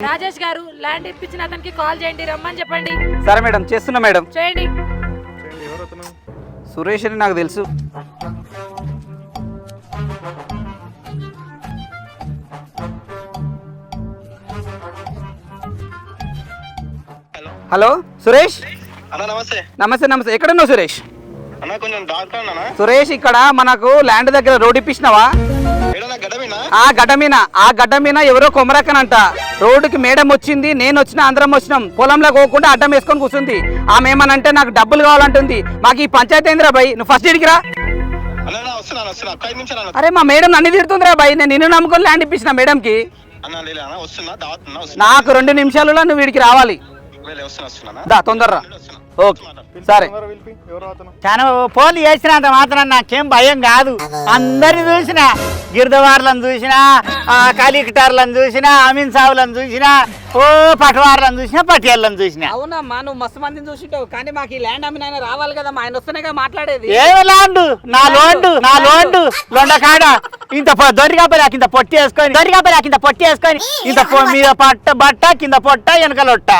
రాజేష్ గారు ల్యాండ్ ఇప్పించిన అతనికి కాల్ చేయండి రమ్మని చెప్పండి. సరే మేడం చేస్తున్నా మేడం. చేయండి. చేయండి ఎవరు అతను? సురేష్ అని నాకు తెలుసు. హలో. హలో సురేష్? అన్న నమస్తే. నమస్తే నమస్తే. ఎక్కడున్నావు సురేష్? అన్న కొంచెం డాక్టర్ అన్న సురేష్ ఇక్కడ మనకు ల్యాండ్ దగ్గర రోడ్ ఇప్పించినావా? ఆ గడ్డ మీద ఆ గడ్డ మీద ఎవరో కొమరక్కనంట. రోడ్డుకి మేడం వచ్చింది నేను వచ్చిన అందరం వచ్చినాం. పొలంలో పోకుండా అడ్డం వేసుకొని కూర్చుంది. ఆమె ఏమనంటే నాకు డబ్బులు కావాలంటుంది. మాకు ఈ పంచాయతీ ఏందిరా భయ్ నువ్వు ఫస్ట్ ఇడికిరా అరే మా మేడం నన్ను తిడుతుందిరా భయ్ నేను నిన్ను నమ్ముకొని ల్యాండ్ ఇప్పించిన మేడంకి. నాకు రెండు నిమిషాలలో నువ్వు వీడికి రావాలి. దా తొందరరా. ఓకే సరే. చాలా ఫోన్లు చేసినంత మాత్రం నాకేం భయం కాదు. అందరిని చూసిన గిరిదవార్లను చూసిన కాలికటార్లను చూసిన అమీన్ సావులను చూసిన ఓ పటవార్లను చూసిన పటియాలను చూసిన. అవునమ్మా నువ్వు మస్తు మందిని చూసింటావు. కానీ మాకు ఈ ల్యాండ్ అమ్మిన ఆయన రావాలి కదా మా ఆయన వస్తేనే మాట్లాడేది. ఏమి లాండు నా లోండు నా లోండు లొండ కాడ ఇంత పొ- దొరిగా పరాకి ఇంత పొట్టి వేసుకొని దొరిగా పరాకి ఇంత పొట్టి వేసుకొని ఇంత మీద పట్ట బట్ట కింద పొట్ట వెనక లొట్ట